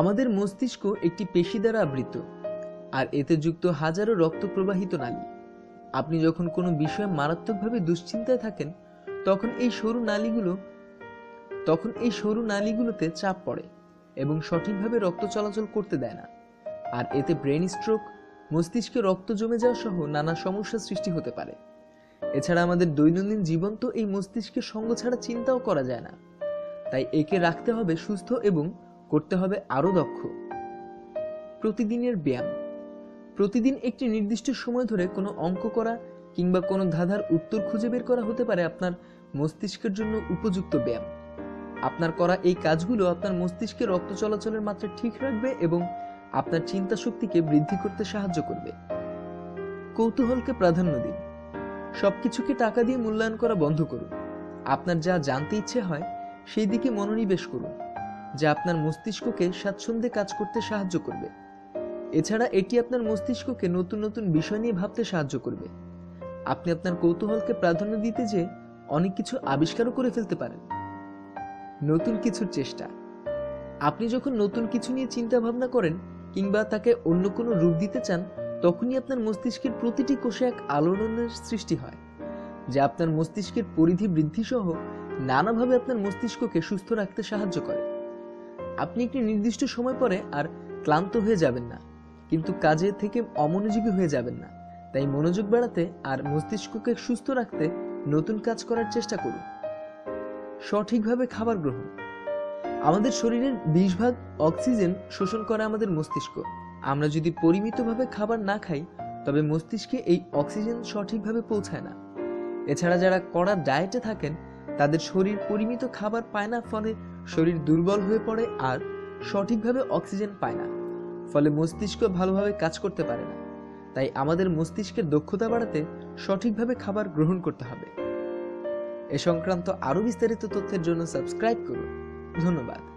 আমাদের মস্তিষ্ক একটি পেশি দ্বারা আবৃত, আর এতে যুক্ত হাজারো রক্ত প্রবাহিত নালী। আপনি যখন কোনো বিষয়ে মারাত্মকভাবে দুশ্চিন্তায় থাকেন, তখন এই সরু নালীগুলো, তখন এই সরু নালীগুলোতে চাপ পড়ে এবং সঠিকভাবে রক্ত চলাচল করতে দেয় না। আর এতে ব্রেন স্ট্রোক, মস্তিষ্কে রক্ত জমে যাওয়া সহ নানা সমস্যার সৃষ্টি হতে পারে। এছাড়া আমাদের দৈনন্দিন জীবন তো এই মস্তিষ্কের সঙ্গ ছাড়া চিন্তাও করা যায় না। তাই একে রাখতে হবে সুস্থ এবং করতে হবে আরও দক্ষ। প্রতিদিনের ব্যায়াম। প্রতিদিন একটি নির্দিষ্ট সময় ধরে কোনো অঙ্ক করা কিংবা কোনো ধাঁধার উত্তর খুঁজে বের করা হতে পারে আপনার মস্তিষ্কের জন্য উপযুক্ত ব্যায়াম। আপনার করা এই কাজগুলো আপনার মস্তিষ্কে রক্ত চলাচলের মাত্রা ঠিক রাখবে এবং আপনার চিন্তা শক্তিকে বৃদ্ধি করতে সাহায্য করবে। কৌতূহলকে প্রাধান্য দিন। সবকিছুকে টাকা দিয়ে মূল্যায়ন করা বন্ধ করুন। আপনার যা জানতে ইচ্ছে হয়, সেই দিকে মনোনিবেশ করুন। যা আপনার মস্তিষ্ককে স্বাচ্ছন্দ্যে কাজ করতে সাহায্য করবে। এছাড়া এটি আপনার মস্তিষ্ককে নতুন নতুন বিষয় নিয়ে ভাবতে সাহায্য করবে। আপনি আপনার কৌতূহলকে প্রাধান্য দিতে যে অনেক কিছু আবিষ্কারও করে ফেলতে পারেন। নতুন কিছুর চেষ্টা। আপনি যখন নতুন কিছু নিয়ে চিন্তা ভাবনা করেন কিংবা তাকে অন্য কোনো রূপ দিতে চান, তখনই আপনার মস্তিষ্কের প্রতিটি কোষে এক আলোড়নের সৃষ্টি হয়, যা আপনার মস্তিষ্কের পরিধি বৃদ্ধি সহ নানাভাবে আপনার মস্তিষ্ককে সুস্থ রাখতে সাহায্য করে। আপনি একটি নির্দিষ্ট সময় পরে আর ক্লান্ত হয়ে যাবেন না। কিন্তু কাজে থেকে অমনোযোগী হয়ে যাবেন না। তাই মনোযোগ বাড়াতে আর মস্তিষ্ককে সুস্থ রাখতে নতুন কাজ করার চেষ্টা করুন। সঠিকভাবে খাবার গ্রহণ। আমাদের শরীরের বিশ ভাগ অক্সিজেন শোষণ করে আমাদের মস্তিষ্ক। আমরা যদি পরিমিতভাবে খাবার না খাই, তবে মস্তিষ্কে এই অক্সিজেন সঠিকভাবে পৌঁছায় না। এছাড়া যারা কড়া ডায়েটে থাকেন তাদের শরীর পরিমিত খাবার পায় না, ফলে শরীর দুর্বল হয়ে পড়ে আর সঠিকভাবে অক্সিজেন পায় না। ফলে মস্তিষ্ক ভালোভাবে কাজ করতে পারে না। তাই আমাদের মস্তিষ্কের দক্ষতা বাড়াতে সঠিকভাবে খাবার গ্রহণ করতে হবে। এ সংক্রান্ত আরও বিস্তারিত তথ্যের জন্য সাবস্ক্রাইব করুন। ধন্যবাদ।